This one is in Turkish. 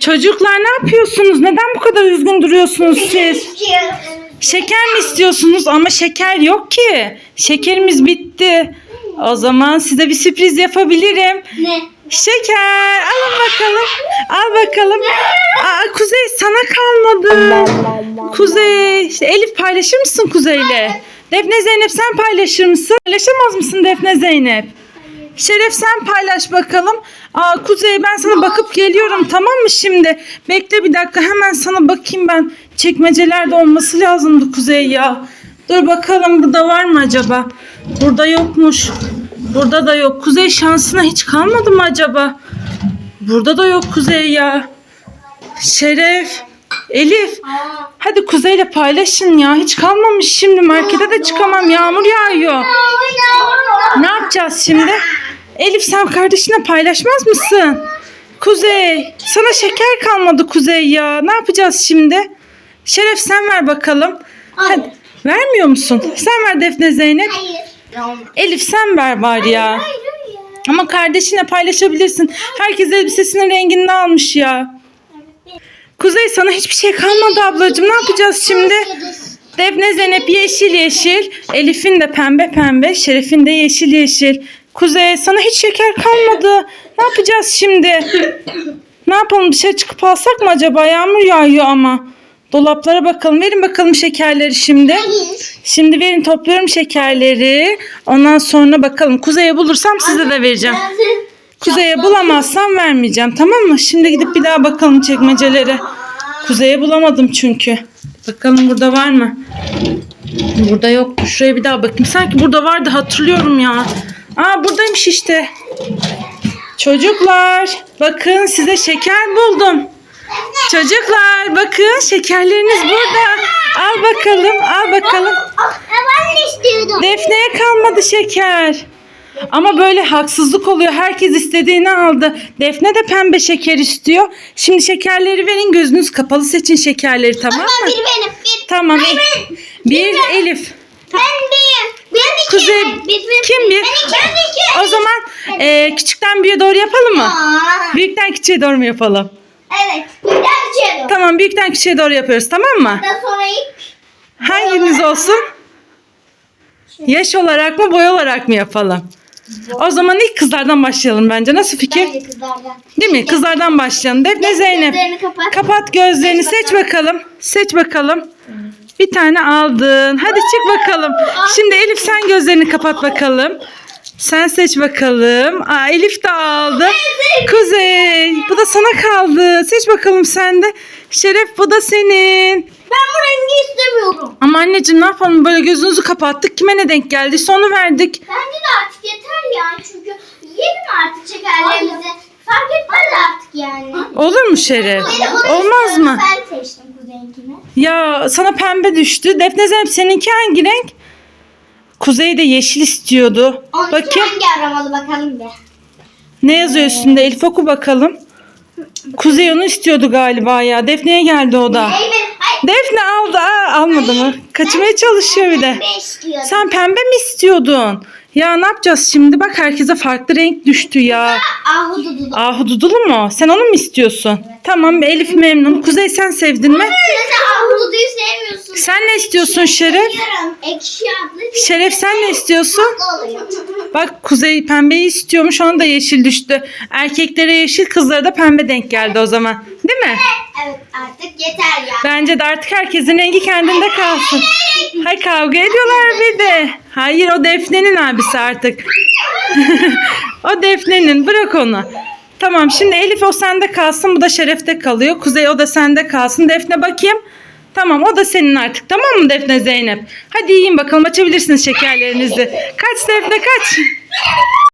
Çocuklar ne yapıyorsunuz? Neden bu kadar üzgün duruyorsunuz siz? Şeker mi istiyorsunuz? Ama şeker yok ki. Şekerimiz bitti. O zaman size bir sürpriz yapabilirim. Ne? Şeker. Alın bakalım. Al bakalım. Aa, Kuzey sana kalmadı. Kuzey. işte Elif paylaşır mısın Kuzey'le? Defne Zeynep sen paylaşır mısın? Paylaşamaz mısın Defne Zeynep? Şeref sen paylaş bakalım. Aa Kuzey ben sana bakıp geliyorum tamam mı şimdi? Bekle bir dakika hemen sana bakayım ben. Çekmecelerde olması lazımdı Kuzey ya. Dur bakalım burada var mı acaba? Burada yokmuş. Burada da yok. Kuzey şansına hiç kalmadı mı acaba? Burada da yok Kuzey ya. Şeref. Elif. Hadi Kuzey'le paylaşın ya. Hiç kalmamış şimdi. Markete de çıkamam. Yağmur yağıyor. Ne yapacağız şimdi? Elif sen kardeşine paylaşmaz mısın? Kuzey, sana şeker kalmadı Kuzey ya. Ne yapacağız şimdi? Şeref sen ver bakalım. Hadi. Vermiyor musun? Sen ver Defne Zeynep. Hayır. Elif sen ver bari ya. Hayır ya. Ama kardeşine paylaşabilirsin. Herkes elbisesinin rengini almış ya. Kuzey sana hiçbir şey kalmadı ablacığım. Ne yapacağız şimdi? Defne Zeynep yeşil yeşil. Elif'in de pembe pembe. Şeref'in de yeşil yeşil. Kuzey sana hiç şeker kalmadı. Ne yapacağız şimdi? Ne yapalım dışarı çıkıp alsak mı acaba? Yağmur yağıyor ama. Dolaplara bakalım. Verin bakalım şekerleri şimdi. Şimdi verin topluyorum şekerleri. Ondan sonra bakalım. Kuzey'e bulursam size de vereceğim. Kuzey'e bulamazsam vermeyeceğim. Tamam mı? Şimdi gidip bir daha bakalım çekmecelere. Kuzey'e bulamadım çünkü. Bakalım burada var mı? Burada yok. Şuraya bir daha bakayım. Sanki burada vardı hatırlıyorum ya. Aa buradaymış işte. Çocuklar bakın size şeker buldum. Çocuklar bakın şekerleriniz burada. Al bakalım al bakalım. Ben de istiyordum. Defne'ye kalmadı şeker. Ama böyle haksızlık oluyor. Herkes istediğini aldı. Defne de pembe şeker istiyor. Şimdi şekerleri verin gözünüz kapalı seçin şekerleri tamam mı? Ama bir benim. Bir. Tamam. Hayır, El- ben. Bir Elif. Ben. Kuzey bir, kim bir? Ben iki. Ben iki. O zaman e, küçükten büyüğe doğru yapalım mı? Aa, Büyükten küçüğe doğru mu yapalım? Evet. Bir daha içiyordum. Tamam büyükten küçüğe doğru yapıyoruz tamam mı? Daha sonra ilk. Hanginiz olsun? Yaş olarak mı boy olarak mı yapalım? O zaman ilk kızlardan başlayalım bence. Nasıl fikir? Bence kızlardan. Değil mi? Kızlardan başlayalım. Defne Zeynep. Gözlerini kapat. Kapat gözlerini. Seç bakalım. Seç bakalım. Bir tane aldın. Hadi çık bakalım. Şimdi Elif sen gözlerini kapat bakalım. Sen seç bakalım. Aa, Elif de aldı. Kuzey. Bu da sana kaldı. Seç bakalım sen de. Şeref bu da senin. Ben bu rengi istemiyorum. Ama anneciğim ne yapalım böyle gözünüzü kapattık. Kime ne denk geldi? Onu verdik. Bence de artık yeter ya. Çünkü yiyelim artık şekerlerimizi. Fark etmez artık yani. Olur mu Şeref? Olmaz mı? Ben. Ya sana pembe düştü. Defne Zeynep seninki hangi renk? Kuzey de yeşil istiyordu. Onunki Bakayım hangi aramalı bakalım bir. ne yazıyor üstünde Elif oku bakalım. Kuzey onu istiyordu galiba ya. Defne'ye geldi o da. Hayır ben, hayır. Defne aldı. Aa, almadı mı? Kaçmaya çalışıyor bir de. İstiyordum. Sen pembe mi istiyordun? Ya ne yapacağız şimdi? Bak herkese farklı renk düştü ya. Ahududu. Ahududulu mu? Sen onu mu istiyorsun? Tamam Elif memnun. Kuzey sen sevdin mi? Sen ahududuyu sevmiyorsun. Sen ne istiyorsun Şeref? Ekşi adlı Şeref sen ne istiyorsun? Bak Kuzey pembeyi istiyormuş ona da yeşil düştü. Erkeklere yeşil kızlara da pembe denk geldi o zaman. Değil mi? Evet artık yeter ya. Bence de artık herkesin rengi kendinde kalsın. Hay kavga ediyorlar bir de. Hayır o Defne'nin abisi artık. o Defne'nin bırak onu. Tamam şimdi Elif o sende kalsın bu da Şeref'te kalıyor. Kuzey o da sende kalsın. Defne bakayım. Tamam o da senin artık tamam mı Defne Zeynep? Hadi yiyin bakalım açabilirsiniz şekerlerinizi. Kaç Defne kaç.